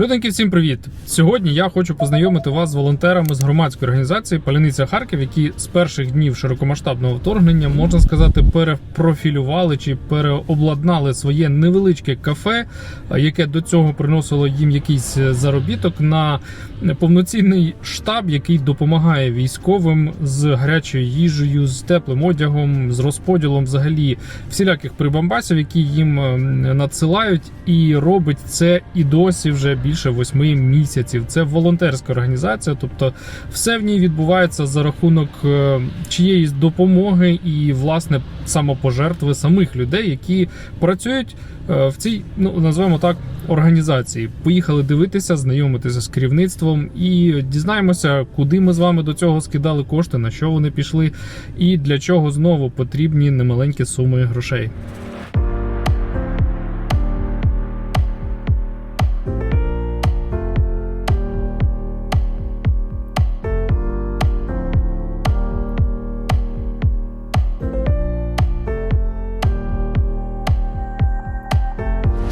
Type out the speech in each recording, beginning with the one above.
Люденьки, всім привіт! Сьогодні я хочу познайомити вас з волонтерами з громадської організації Паляниця Харків, які з перших днів широкомасштабного вторгнення можна сказати перепрофілювали чи переобладнали своє невеличке кафе, яке до цього приносило їм якийсь заробіток на повноцінний штаб, який допомагає військовим з гарячою їжею, з теплим одягом, з розподілом взагалі всіляких прибамбасів, які їм е, надсилають, і робить це і досі вже більше восьми місяців. Це волонтерська організація, тобто все в ній відбувається за рахунок е, чиєїсь допомоги і власне самопожертви самих людей, які працюють е, в цій, ну називаємо так, організації. Поїхали дивитися, знайомитися з керівництвом і дізнаємося, куди ми з вами до цього скидали кошти, на що вони пішли, і для чого знову потрібні немаленькі суми грошей.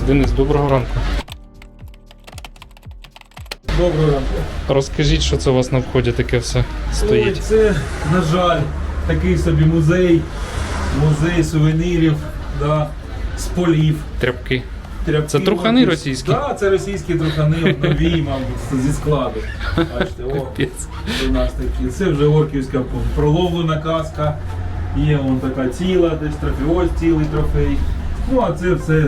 Денис, доброго ранку. Доброго ранку. Розкажіть, що це у вас на вході таке все Ой, стоїть. це, на жаль, такий собі музей, музей сувенірів, да, з полів. Тряпки. Тряпки, Це трухани от, російські? Так, да, це російські трухани, нові, мабуть, зі складу. Бачите, о, у нас такі. Це вже орківська проловлена каска. Є вон така ціла, десь трофеось цілий трофей. Ну, а це все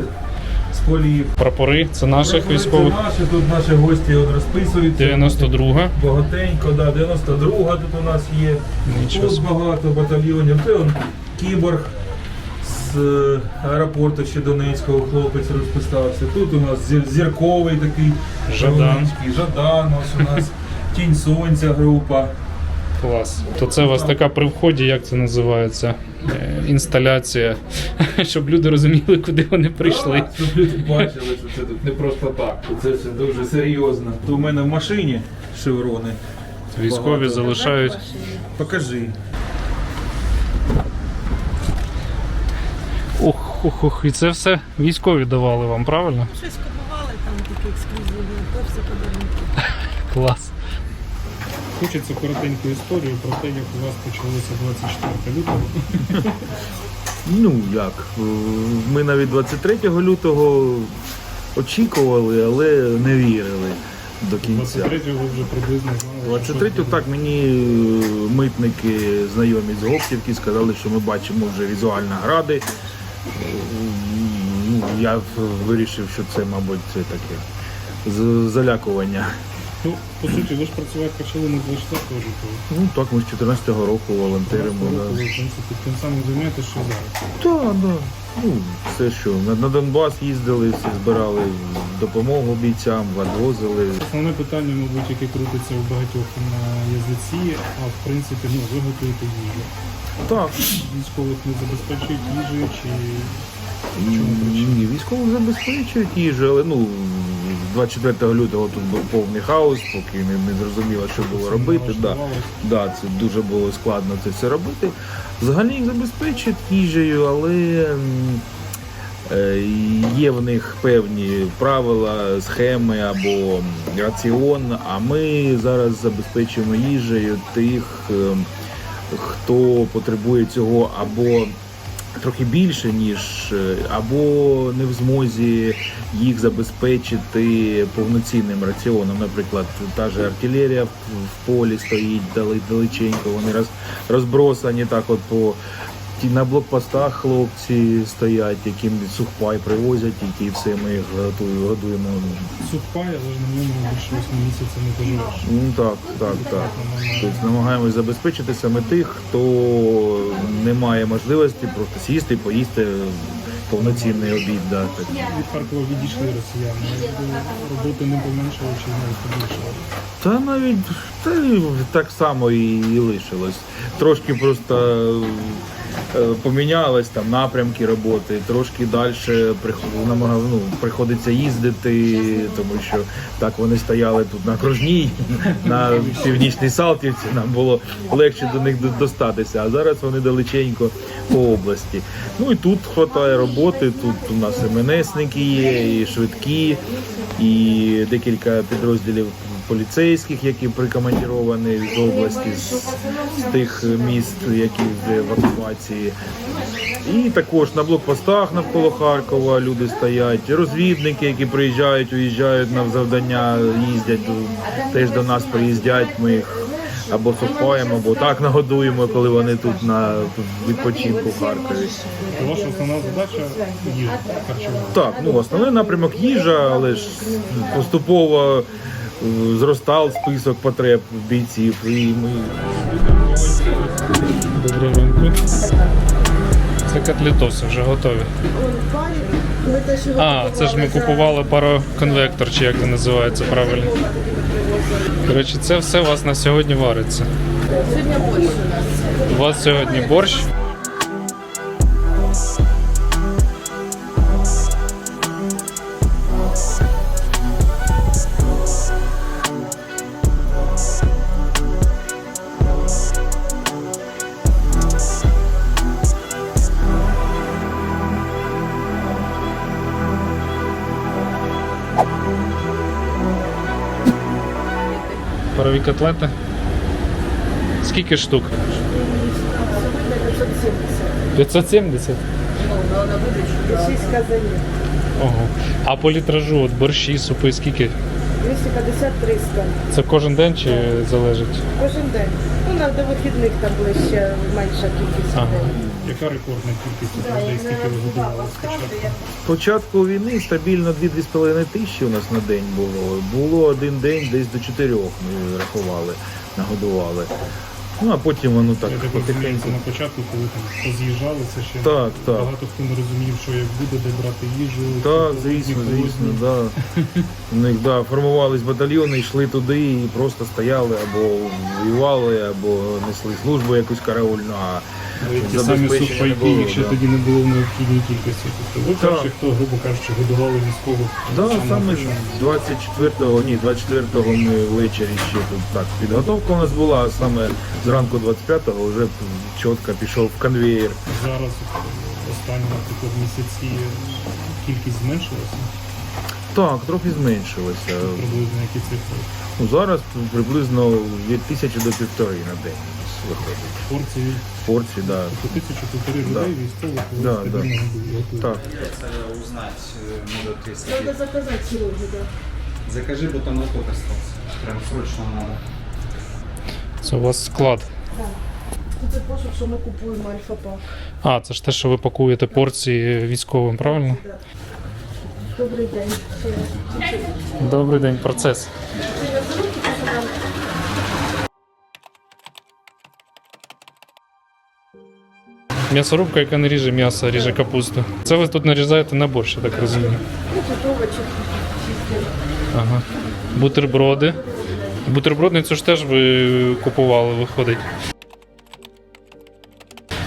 з полів. Прапори, це наших Це військових. наші, тут наші гості от розписуються. 92 Багатенько, да, 92-га тут у нас є. Нічого Тут багато батальйонів. Це он кіборг з е, аеропорту ще Донецького хлопець розписався. Тут у нас зір- зірковий такий Жадан. Жадан, ось у нас Тінь Сонця група. Клас. То це у вас така при вході, як це називається? Е, Інсталяція, щоб люди розуміли, куди вони прийшли. Так, Щоб люди бачили, що це тут не просто так. Це все дуже серйозно. То у мене в машині шеврони. Військові Багато. залишають. Покажи. Ох, ох, ох, і це все військові давали вам, правильно? Щось купували там такі ексклюзивні, то все подарунки. Клас. Хочеться коротеньку історію про те, як у вас почалося 24 лютого. Ну як, е, ми навіть 23 лютого очікували, але не вірили до кінця. 23-го вже приблизно знали. 23 щось так мені е, митники знайомі з Гоптівки сказали, що ми бачимо вже візуально гради. Е, Ну, я вирішив, що це, мабуть, це таке залякування. Ну, по суті, ви ж працювати почали не з 24 лютого. Ну так, ми з 14-го року волонтеримо. Ви, Да. в принципі, тим самим займаєтесь, що зараз. Так, да. Ну, все що. На, на Донбас їздили, всі збирали допомогу бійцям, відвозили. Основне питання, мабуть, яке крутиться у багатьох на язиці, а в принципі, ну, ви готуєте їжу. Так, Військових не забезпечують їжею чи Ні, військових забезпечують їжу, але ну 24 лютого тут був повний хаос, поки не, не зрозуміло, що було робити. Да, да, це дуже було складно це все робити. Взагалі їх забезпечують їжею, але е, є в них певні правила, схеми або раціон. А ми зараз забезпечуємо їжею тих, ем, хто потребує цього або трохи більше, ніж е, або не в змозі їх забезпечити повноцінним раціоном. Наприклад, та ж артилерія в, полі стоїть далеченько, вони роз, розбросані так от по на блокпостах хлопці стоять, яким сухпай привозять, і все ми їх готуємо, годуємо. Сухпай, але ж на ньому більше 8 місяців не поживеш. Ну так, так, так. Тобто намагаємось забезпечити саме тих, хто не має можливості просто сісти, поїсти повноцінний обід. Да, так. Від Харкова відійшли росіяни. Роботи не поменшало чи навіть побільшало. Та навіть та так само і, і лишилось. Трошки просто е, помінялось там напрямки роботи, трошки далі ну, приходиться їздити, тому що так вони стояли тут на окружній, на північній Салтівці, нам було легше до них достатися. А зараз вони далеченько по області. Ну і тут вистачає роботи. Тут у нас і МНСники є, і швидкі, і декілька підрозділів поліцейських, які прикомандіровані з області, з, з тих міст, які в евакуації. І також на блокпостах навколо Харкова люди стоять, розвідники, які приїжджають, уїжджають на завдання, їздять теж до нас приїздять. Ми їх або сухаємо, або так нагодуємо, коли вони тут на відпочинку в Харкові. Ваша основна задача їжа харчування. Так, ну основний напрямок їжа, але ж поступово зростав список потреб бійців, і ми Доброго ранку. Це котлетоси вже готові. А, це ж ми купували пароконвектор, чи як це називається правильно. Коротше, це все у вас на сьогодні вариться. Сьогодні борщ у нас. У вас сьогодні борщ. Парові котлети. Скільки штук? Сьогодні 570. 570? Шість казанів. Ого. А по літражу, от борщі, супи, скільки? 250-300. Це кожен день чи залежить? Кожен день. Ну, на до вихідних там ближче менша кількість Ага. Яка рекордна кількість людей, скільки ви годували спочатку? початку війни стабільно 2-2,5 тисячі у нас на день було. Було один день десь до 4 ми рахували, нагодували. Ну а потім воно так Я потихеньку. на початку, коли там поз'їжджали, це ще Так, так. багато хто не розумів, що як буде, де брати їжу. Так, звісно, звісно, да. У них да, формувались батальйони, йшли туди і просто стояли або воювали, або несли службу якусь караульну. А ті самі сухпайки, да. тоді не було в необхідній кількості. Тобто ви перші, хто, грубо кажучи, годували військових. Да, саме початку. 24-го, ні, 24-го ми ввечері ще тут так. Підготовка у нас була, а саме зранку 25-го вже чітко пішов в конвеєр. Зараз останні, наприклад, місяці кількість зменшилася, Так, трохи зменшилося. приблизно які цифри. Ну, зараз приблизно від тисячі до півтори на день виходить. Порції Порції, да. по тисячу півтори Да. людей військових ви Да, стабільно. Так. узнать надо 300 Треба заказати сьогодні, так. Закажи, бо там лоток остался. Прям срочно надо. Це у вас склад. Це пошук, що ми купуємо альфа-пак. А, це ж те, що ви пакуєте порції військовим, правильно? Добрий день. Добрий день, процес. М'ясорубка, яка не ріже м'ясо, а ріже капусту. Це ви тут нарізаєте на борщ, я так розумію. Ага. Бутерброди. Бутербродницю ж теж ви купували, виходить.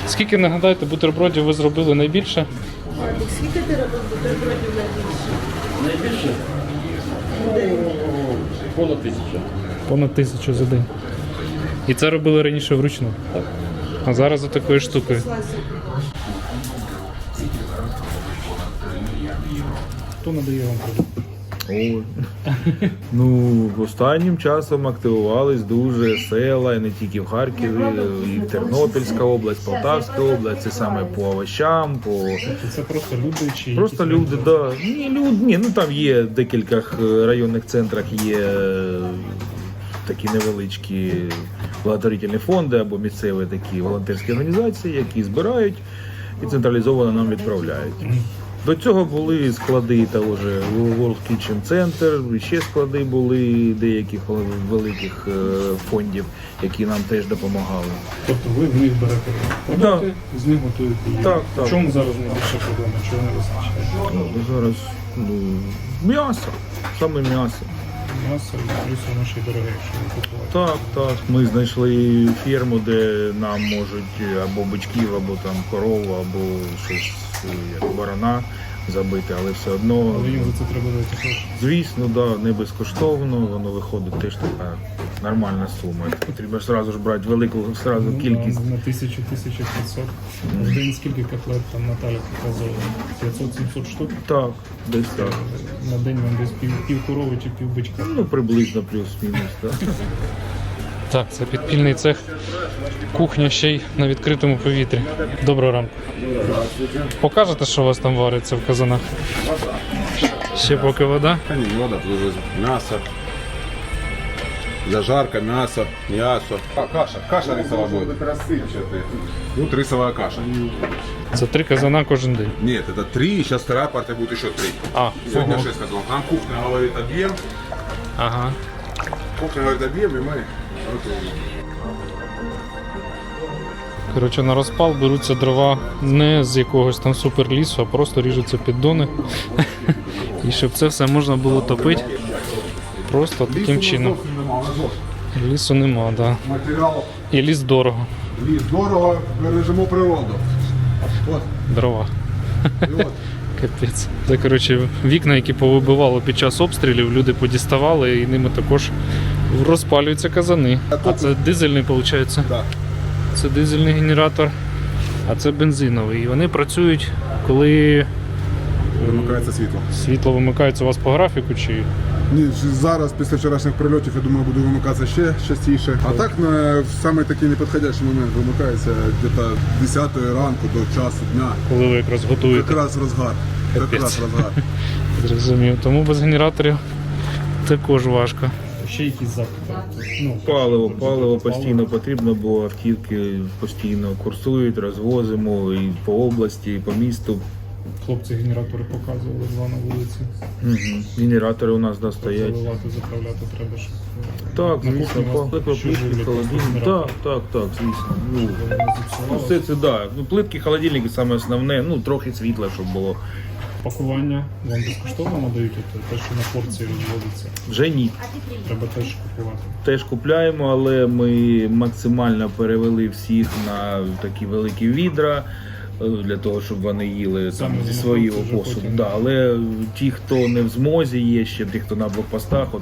Скільки нагадайте, бутербродів ви зробили найбільше? Скільки ти робив бутербродів найбільше? Понад тисячу за день. І це робили раніше вручну. Так. А зараз за такою штукою. Хто надає вам продукти? Ой. Ну, останнім часом активувались дуже села, і не тільки в Харкові, і Тернопільська область, Полтавська область, це саме по овощам, по це просто люди чи Просто якісь люди, да. Ні, люд, ні, ну там є в декілька е, районних центрах є е, такі невеличкі благотворительні фонди або місцеві такі волонтерські організації, які збирають і централізовано нам відправляють. До цього були склади того ж World Kitchen Center, ще склади були деяких великих е, фондів, які нам теж допомагали. Тобто ви в них берете продукти, з них готуєте їжу. Так, так. В чому зараз найбільша проблема? Чого не вистачає? Ну, Зараз ну, м'ясо, саме м'ясо. М'ясо, і плюс воно ще й дороге, якщо ви купувати. Так, так. Ми знайшли ферму, де нам можуть або бичків, або там корову, або щось е, як барана забити, але все одно. Але їм за це треба дати гроші. Звісно, да, не безкоштовно, воно виходить теж така нормальна сума. Потрібно ж одразу ж брати велику сразу Ну, кількість. На 1000 1500. В день скільки котлет там Наталя показувала? 500-700 штук. Так, десь так. На день вам десь пів, пів корови чи пів бичка. Ну, приблизно плюс-мінус, так. Так, це підпільний цех. Кухня ще й на відкритому повітрі. Доброго ранку. Покажете, що у вас там вариться в казанах? Ще поки вода. Та ні, вода тут м'ясо. Зажарка, мясо, мясо. А, каша, каша рисовая будет. Вот рисовая каша. Це три казана кожен день. Нет, это три, сейчас вторая партия будет еще три. А, Сегодня ого. шесть казанов. Нам кухня говорит объем, Ага. кухня говорит объем, и мы готовим. Коротше, на розпал беруться дрова не з якогось там суперлісу, а просто ріжуться піддони. І щоб це все можна було топити. Просто таким чином. Лісу нема, так. Да. Материал І ліс дорого. ліс дорого, бережемо природу. От, Дрова. і от. Капець. Це коротше вікна, які повибивало під час обстрілів, люди подіставали і ними також розпалюються казани. А це дизельний, виходить? Так. Це дизельний генератор, а це бензиновий. І вони працюють, коли Вимикається світло. світло вимикається у вас по графіку, чи Ні, зараз після вчорашніх прильотів, я думаю, буду вимикатися ще частіше. А так на саме такий непідходящий момент вимикається десь 10 ранку до часу дня. коли ви якраз готуєте. Якраз розгар. Якраз розгар. Зрозумів. Тому без генераторів також важко. Ще якісь запити. Ну, Паливо, паливо паливо. постійно потрібно, бо автівки постійно курсують, розвозимо і по області, і по місту. Хлопці генератори показували два на вулиці. Угу. Генератори у нас да, стоять. Заливати, заправляти треба, щоб Так, на звісно, кухні у вас плитки, що плитки, живлять, холодильник. генератор. Так, так, так, звісно. Ну, ну, все це да. Ну, плитки, холодильники саме основне, ну трохи світла, щоб було. Пакування вам безкоштовно надають, от те, що на порції розводиться. Вже ні. Треба теж купувати. Теж купляємо, але ми максимально перевели всіх на такі великі відра. Е, Для того, щоб вони їли там, зі знаходяться посуду. Да, але ті, хто не в змозі, є ще ті, хто на блокпостах, от,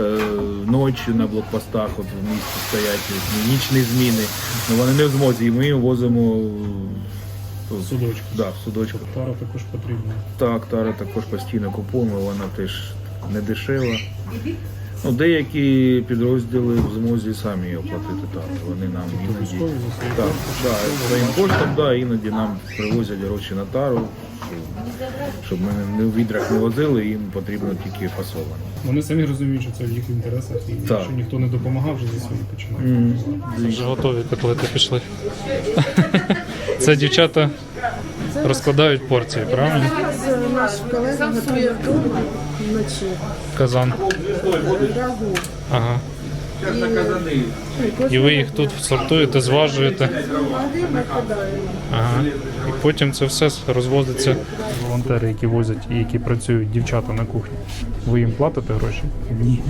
е, ночі на блокпостах, от в місті стоять от, нічні зміни. Ну, вони не в змозі, і ми возимо е, Судочки. да, в судочку. Тара також потрібна. Так, тара також постійно купуємо, вона теж не дешева. Ну, деякі підрозділи в змозі самі оплатити тару. Вони нам іноді. Так, да, своїм коштом, да, іноді нам привозять гроші на тару, щоб- ми не в відрах не возили, їм потрібно тільки фасовано. Вони самі розуміють, що це в їх інтересах, і Так. якщо ніхто не допомагав, вже за свої починають. Вже готові котлети пішли. Це дівчата розкладають порції, правильно? Зараз наш колега готує вдома вночі. Казан. Рагу. Ага. І ви їх тут сортуєте, зважуєте. Ага. І потім це все розвозиться. Волонтери, які возять і які працюють, дівчата на кухні. Ви їм платите гроші? Ні.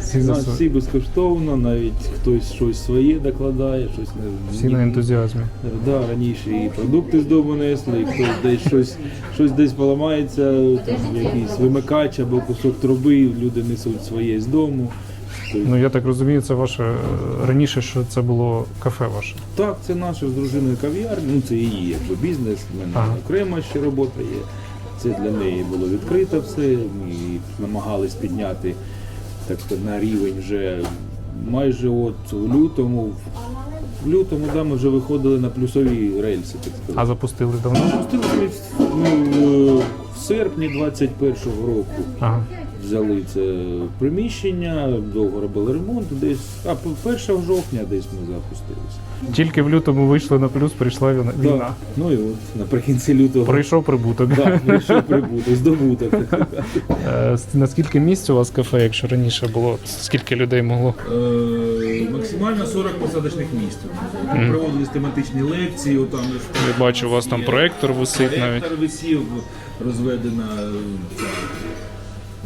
Всі за нас всі безкоштовно, навіть хтось щось своє докладає, щось не Всі на ентузіазмі. Да, раніше і продукти з дому несли, і хтось десь щось, щось десь поламається, там якийсь вимикач або кусок труби, люди несуть своє з дому. Ну я так розумію, це ваше е, раніше, що це було кафе ваше. Так, це наша з дружиною кав'ярня, ну це її якби бізнес, в мене Ага. окрема ще робота є. Це для неї було відкрито все. Ми намагались підняти так сказати, на рівень вже майже от у лютому. В лютому да, ми вже виходили на плюсові рельси, так сказати. А запустили давно? Запустилися ну, в серпні 21-го року. Ага. Взяли це приміщення, довго робили ремонт, десь, а 1 жовтня десь ми запустилися. Тільки в лютому вийшли на плюс, прийшла війна. Да. Ну і от наприкінці лютого Прийшов прибуток. да, прийшов прибуток, здобуток. Е, Наскільки місць у вас кафе, якщо раніше було, скільки людей могло? Е, Максимально 40 посадочних місць. Проводились тематичні лекції, отам Я бачу, у вас там проектор висить навіть. Проектор висів, розведена ця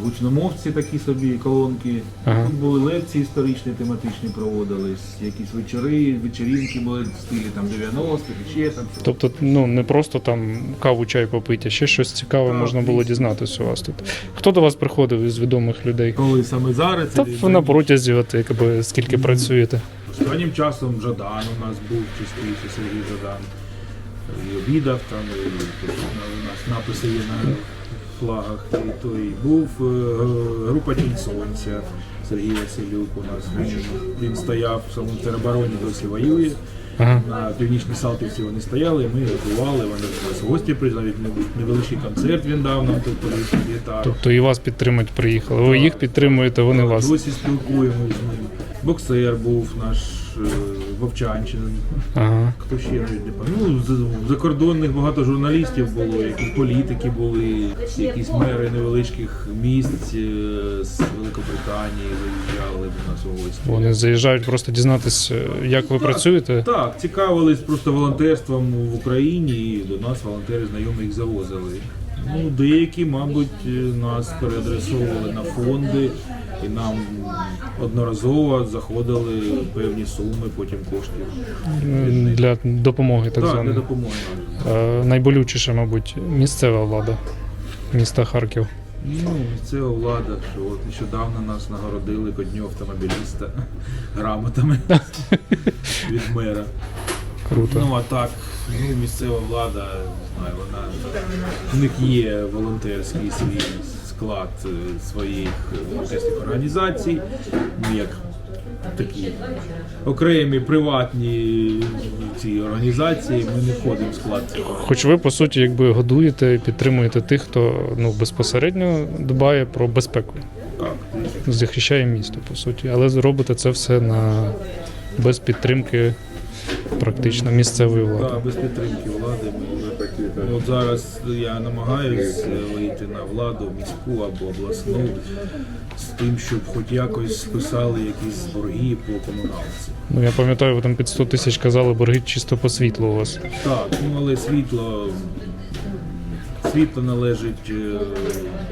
гучномовці такі собі колонки. Ага. Тут були лекції історичні, тематичні проводились, якісь вечори, вечеринки були в стилі там 90-х, і ще там. щось. Тобто, ну не просто там каву, чай попити, а ще щось цікаве Так, можна було дізнатися у вас тут. Хто до вас приходив із відомих людей? Коли саме зараз Та і- на протязі, от якби скільки працюєте. Останнім часом Жадан у нас був частіше, Сергій Жадан. І обідав там, і тут у нас написи є на флагах. І той був е, група Тінь Сонця, Сергій Василюк у нас. Він, стояв в самому теробороні, досі воює. Ага. На північній Салтівці вони стояли, ми готували, вони в гості приїжджали, невеличкий концерт він дав нам тут гітару. Тобто і вас підтримати приїхали. Ви їх підтримуєте, вони вас. Досі спілкуємося з ним. Боксер був наш е, Вовчанчин. Ага. Хто ще пам'ятаю? Ну, з- закордонних багато журналістів було, якісь політики були, якісь мери невеличких місць е, з Великобританії виїжджали до нас у гості. Вони заїжджають просто дізнатися, як ви працюєте. Так, цікавились просто волонтерством в Україні, і до нас волонтери знайомі їх завозили. Ну, деякі, мабуть, е, нас переадресовували на фонди, і нам одноразово заходили певні суми, потім коштів. Для допомоги, так Так, для званої. допомоги. Е, Найболючіше, мабуть, місцева влада міста Харків. Ну, місцева влада, що от нещодавно нас нагородили ко дню автомобіліста грамотами від мера. Круто. Ну а так, ну місцева влада, не знаю, вона в них є волонтерський свій склад е, своїх волонтерських організацій, ну як такі окремі приватні ці організації. Ми не входимо в склад цього. Хоч ви, по суті, якби годуєте, і підтримуєте тих, хто ну, безпосередньо дбає про безпеку, Так, захищає місто, по суті. Але робите це все на без підтримки практично місцевої влади. Так, без підтримки влади ми От зараз я намагаюсь е, вийти на владу міську або обласну з тим, щоб хоч якось списали якісь борги по комуналці. Ну я пам'ятаю, ви там під 100 тисяч казали борги чисто по світлу у вас. Так, ну але світло. Світло належить е,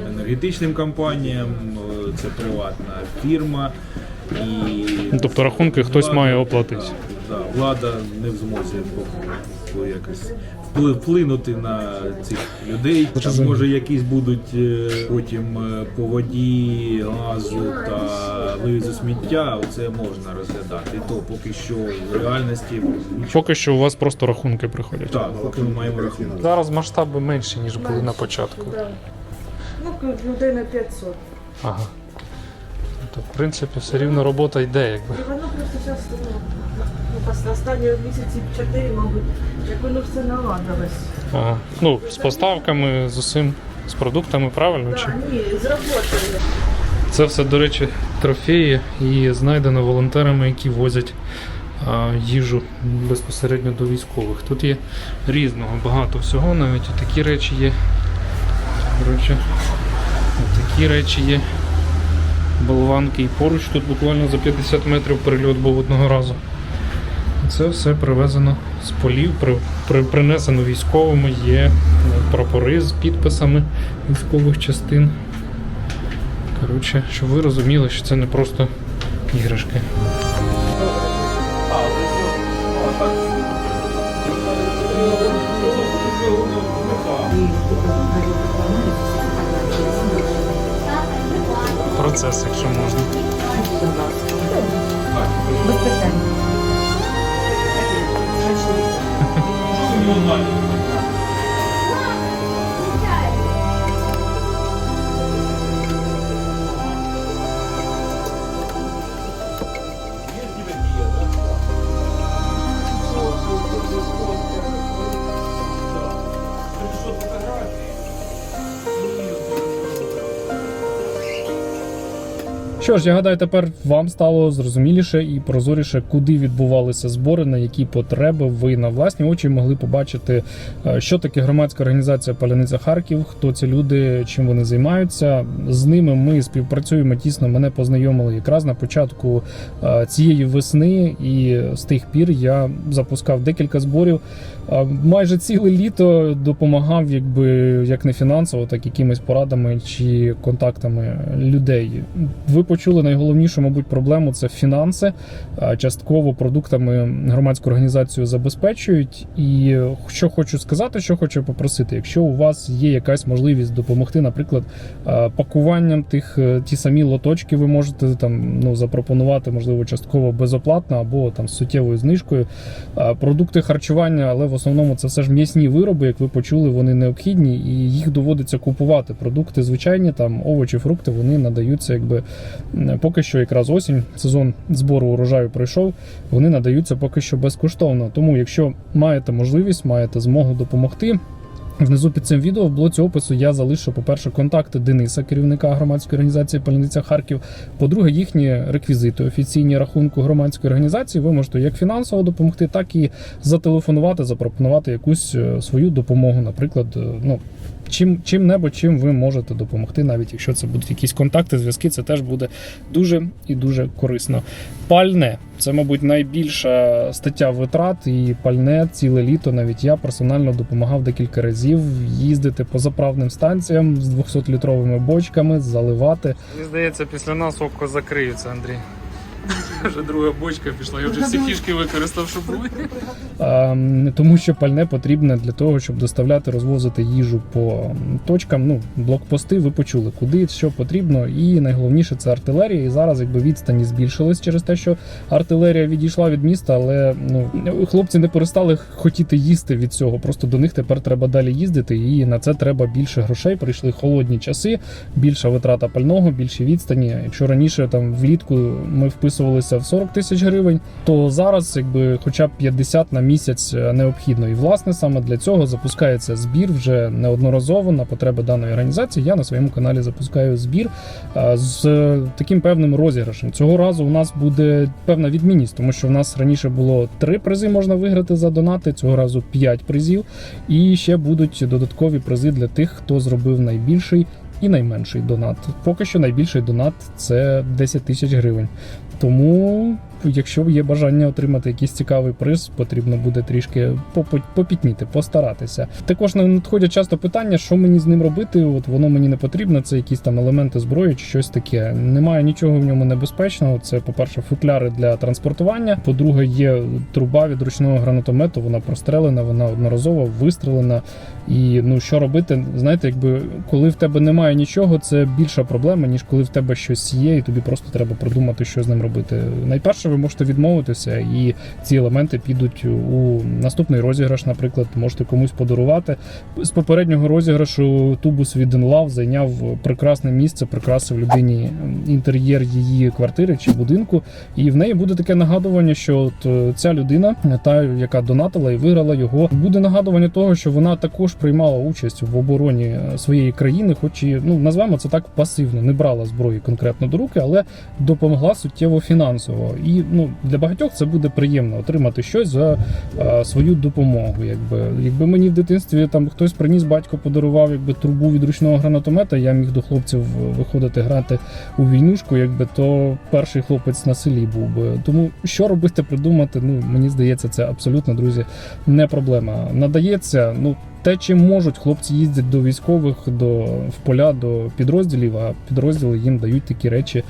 енергетичним компаніям, е, це приватна фірма. І Ну, тобто рахунки хтось має оплатити. Так, влада не в змозі якось вплинути на цих людей. Там може якісь будуть е, потім е, по воді, газу та вивізу сміття. Оце можна розглядати. І то поки що в реальності. Поки що у вас просто рахунки приходять. Так, поки ми маємо рахунок. Зараз масштаби менші, ніж були на початку. Ну, людей на 500. Ага. Тобто, в принципі, все рівно робота йде, якби. І воно просто часто, ну, ну, останні місяці 4, мабуть, як воно все наладилось. Ага. Ну, з поставками, з усім, з продуктами, правильно? Чи? Так, ні, з роботою. Це все, до речі, трофеї і знайдено волонтерами, які возять а, їжу безпосередньо до військових. Тут є різного багато всього, навіть такі речі є. Коротше, такі речі є. Болванки і поруч тут буквально за 50 метрів перельот був одного разу. Це все привезено з полів, при, при, принесено військовими, є е, прапори з підписами військових частин. Коротше, щоб ви розуміли, що це не просто іграшки. Процес, якщо можна. Yol var. Що ж, я гадаю, тепер вам стало зрозуміліше і прозоріше, куди відбувалися збори, на які потреби ви на власні очі могли побачити, е, що таке громадська організація Паляниця Харків, хто ці люди, чим вони займаються. З ними ми співпрацюємо тісно. Мене познайомили якраз на початку е, цієї весни, і з тих пір я запускав декілька зборів. Е, Майже ціле літо допомагав, якби як не фінансово, так і якимись порадами чи контактами людей. Ви почули найголовнішу, мабуть, проблему це фінанси. Частково продуктами громадську організацію забезпечують. І що хочу сказати, що хочу попросити, якщо у вас є якась можливість допомогти, наприклад, пакуванням тих е, ті самі лоточки, ви можете там ну запропонувати, можливо, частково безоплатно або там з суттєвою знижкою. Продукти харчування, але в основному це все ж м'ясні вироби, як ви почули, вони необхідні, і їх доводиться купувати. Продукти звичайні, там овочі, фрукти, вони надаються, якби поки що якраз осінь, сезон збору урожаю пройшов. Вони надаються поки що безкоштовно. Тому, якщо маєте можливість, маєте змогу допомогти. Внизу під цим відео в блоці опису я залишу, по-перше, контакти Дениса, керівника громадської організації Паляниця Харків. По-друге, їхні реквізити, офіційні рахунку громадської організації. Ви можете як фінансово допомогти, так і зателефонувати, запропонувати якусь е, свою допомогу. Наприклад, е, ну чим чим-небудь, чим ви можете допомогти, навіть якщо це будуть якісь контакти, зв'язки, це теж буде дуже і дуже корисно. Пальне це, мабуть, найбільша стаття витрат, і пальне ціле літо. Навіть я персонально допомагав декілька разів їздити по заправним станціям з 200-літровими бочками, заливати. Мені здається, після нас око закриється, Андрій. Вже друга бочка пішла, я вже всі фішки використав, що були. Ем, тому що пальне потрібне для того, щоб доставляти, розвозити їжу по точкам. Ну, блокпости, ви почули, куди що потрібно. І найголовніше це артилерія. І зараз якби відстані збільшились через те, що артилерія відійшла від міста, але ну хлопці не перестали хотіти їсти від цього. Просто до них тепер треба далі їздити, і на це треба більше грошей. Прийшли холодні часи, більша витрата пального, більші відстані. Якщо раніше там влітку ми вписувалися в 40 тисяч гривень, то зараз якби хоча б 50 на місяць е, необхідно. І власне саме для цього запускається збір вже неодноразово на потреби даної організації. Я на своєму каналі запускаю збір е, з таким певним розіграшем. Цього разу у нас буде певна відмінність, тому що в нас раніше було три призи можна виграти за донати. Цього разу 5 призів, і ще будуть додаткові призи для тих, хто зробив найбільший. І найменший донат. Поки що найбільший донат це 10 тисяч гривень. Тому, якщо є бажання отримати якийсь цікавий приз, потрібно буде трішки попітніти, постаратися. Також надходять часто питання, що мені з ним робити. От воно мені не потрібно. Це якісь там елементи зброї чи щось таке. Немає нічого в ньому небезпечного. Це, по-перше, футляри для транспортування. По-друге, є труба від ручного гранатомету. Вона прострелена, вона одноразово вистрелена. І ну що робити? Знаєте, якби коли в тебе немає нічого, це більша проблема, ніж коли в тебе щось є, і тобі просто треба придумати, що з ним робити. Найперше, ви можете відмовитися, і ці елементи підуть у наступний розіграш. Наприклад, можете комусь подарувати. З попереднього розіграшу тубус від Enlove зайняв прекрасне місце, прикрасив людині інтер'єр її квартири чи будинку. І в неї буде таке нагадування, що от е, ця людина, та яка донатила і виграла його, буде нагадування того, що вона також приймала участь в обороні своєї країни, хоч і ну назвемо це так пасивно, не брала зброї конкретно до руки, але допомогла суттєво фінансово. І ну для багатьох це буде приємно отримати щось за е, свою допомогу. Якби якби мені в дитинстві там хтось приніс, батько подарував якби трубу від ручного гранатомета, я міг до хлопців виходити грати у війнушку, якби то перший хлопець на селі був би. Тому що робити, придумати, ну мені здається, це абсолютно, друзі, не проблема. Надається, ну. Те, чим можуть, хлопці їздять до військових, до в поля, до підрозділів, а підрозділи їм дають такі речі,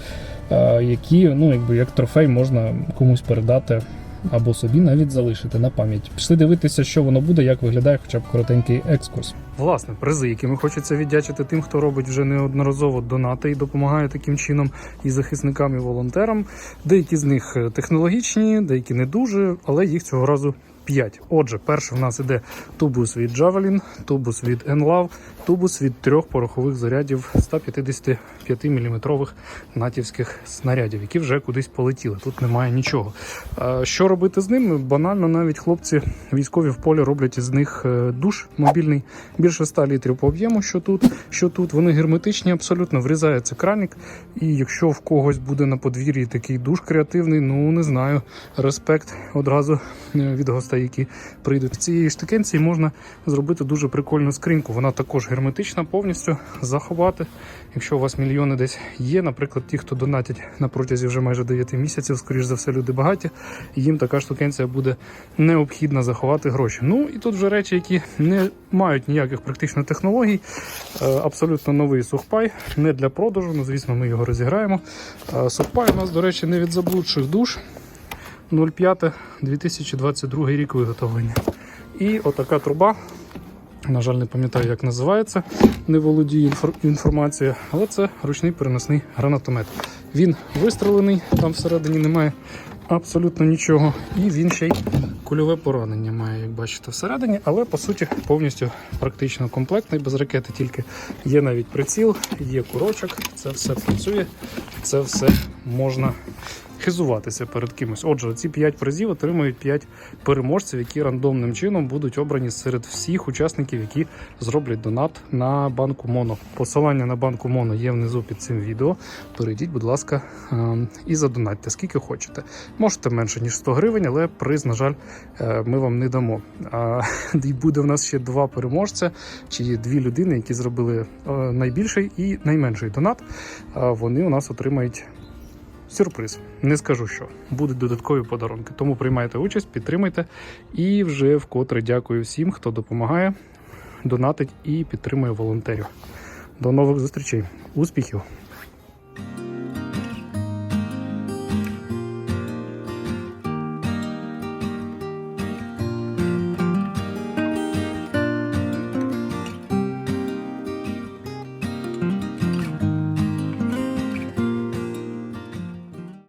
які ну якби як трофей можна комусь передати або собі навіть залишити на пам'ять. Пішли дивитися, що воно буде, як виглядає, хоча б коротенький екскурс. Власне, призи, якими хочеться віддячити тим, хто робить вже неодноразово донати і допомагає таким чином і захисникам, і волонтерам. Деякі з них технологічні, деякі не дуже, але їх цього разу 5. Отже, перший в нас іде тубус від Javelin, тубус від Enlove, тубус від трьох порохових зарядів 155 мм натівських снарядів, які вже кудись полетіли. Тут немає нічого. Що робити з ними? Банально, навіть хлопці військові в полі роблять із них е, душ мобільний більше 100 літрів по об'єму, що тут, що тут. Вони герметичні, абсолютно врізається краник. І якщо в когось буде на подвір'ї такий душ креативний, ну не знаю, респект одразу е, від гостей, які прийдуть. Цій штукенці можна зробити дуже прикольну скриньку. Вона також герметична, повністю заховати. Якщо у вас мільйони десь є, наприклад, ті, хто донатять на протязі вже майже 9 місяців, скоріш за все, люди багаті, їм така штукенція буде необхідно заховати гроші. Ну і тут вже речі, які не мають ніяких практичних технологій. Е, Абсолютно новий сухпай, не для продажу. Ну, звісно, ми його розіграємо. Е, Сухпай у нас, до речі, не від заблудших душ. 05-2022 рік виготовлення. І отака труба. На жаль, не пам'ятаю, як називається, не володію інформацією, але це ручний переносний гранатомет. Він вистрелений, там всередині немає абсолютно нічого. І він ще й кульове поранення має, як бачите, всередині, але по суті повністю практично комплектний, без ракети тільки є навіть приціл, є курочок, це все працює, це все можна хизуватися перед кимось. Отже, ці 5 призів отримують 5 переможців, які рандомним чином будуть обрані серед всіх учасників, які зроблять донат на банку Моно. Посилання на банку Моно є внизу під цим відео. Перейдіть, будь ласка, ем, і задонатьте скільки хочете. Можете менше ніж 100 гривень, але приз, на жаль, е, ми вам не дамо. І буде в нас ще два переможця, чи дві людини, які зробили е, найбільший і найменший донат. Вони у нас отримають сюрприз. Не скажу що. Будуть додаткові подарунки. Тому приймайте участь, підтримайте. І вже вкотре дякую всім, хто допомагає, донатить і підтримує волонтерів. До нових зустрічей. Успіхів!